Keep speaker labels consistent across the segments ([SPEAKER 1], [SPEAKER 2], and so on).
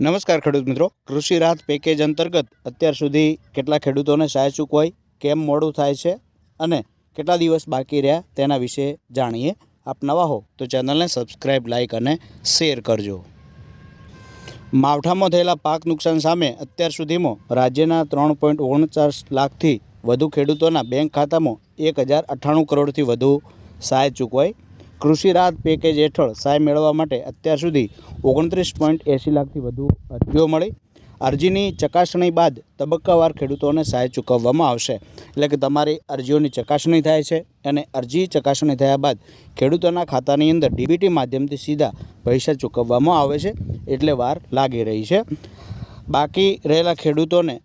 [SPEAKER 1] નમસ્કાર ખેડૂત મિત્રો. કૃષિ રાહત પેકેજ અંતર્ગત અત્યાર સુધી કેટલા ખેડૂતોને સહાય ચૂકવાય કેમ મોડું થાય છે અને કેટલા દિવસ બાકી રહ્યા તેના વિશે જાણીએ. આપ નવા હો તો ચેનલને સબસ્ક્રાઈબ લાઈક અને શેર કરજો. માવઠામાં થયેલા પાક નુકસાન સામે અત્યાર સુધીમાં રાજ્યના ત્રણ પોઈન્ટ ઓગણચાસ લાખથી વધુ ખેડૂતોના બેંક ખાતામાં એક હજાર અઠ્ઠાણું કરોડથી વધુ સહાય ચૂકવાઈ કૃષિ રાહત પેકેજ હેઠળ સહાય મેળવવા માટે અત્યાર સુધી ઓગણત્રીસ પોઈન્ટ એંસી લાખથી વધુ અરજીઓ મળી. અરજીની ચકાસણી બાદ તબક્કાવાર ખેડૂતોને સહાય ચૂકવવામાં આવશે. એટલે કે તમારી અરજીઓની ચકાસણી થાય છે અને અરજી ચકાસણી થયા બાદ ખેડૂતોના ખાતાની અંદર ડીબીટી માધ્યમથી સીધા પૈસા ચૂકવવામાં આવે છે એટલે વાર લાગી રહી છે. બાકી રહેલા ખેડૂતોને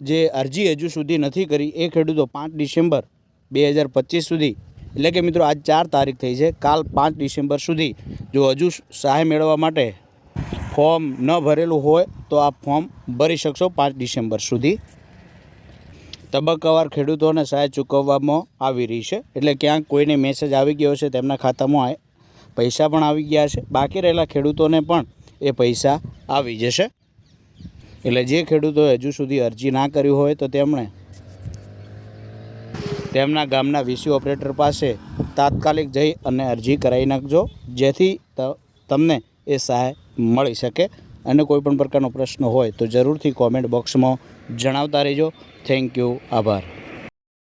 [SPEAKER 1] જે અરજી હજુ સુધી નથી કરી એ ખેડૂતો પાંચ ડિસેમ્બર બે હજાર પચીસ સુધી એટલે કે મિત્રો આજ ચાર તારીખ થઈ છે, કાલ પાંચ ડિસેમ્બર સુધી. જો હજુ સહાય મેળવવા માટે ફોર્મ ન ભરેલું હોય તો આ ફોર્મ ભરી શકશો પાંચ ડિસેમ્બર સુધી. તબક્કાવાર ખેડૂતોને સહાય ચૂકવવામાં આવી રહી છે. એટલે ક્યાંક કોઈને મેસેજ આવી ગયો છે તેમના ખાતામાં પૈસા પણ આવી ગયા છે. બાકી રહેલા ખેડૂતોને પણ એ પૈસા આવી જશે. એટલે જે ખેડૂતોએ હજુ સુધી અરજી ના કરી હોય તો તેમણે તેમના ગામના વીસી ઓપરેટર પાસે તાત્કાલિક જઈ અને અરજી કરાવી નાખજો, જેથી તમને એ સહાય મળી શકે. અને કોઈ પણ પ્રકારનો પ્રશ્ન હોય તો જરૂરથી કોમેન્ટ બોક્સમાં જણાવતા રહેજો. થેન્ક યુ આભાર.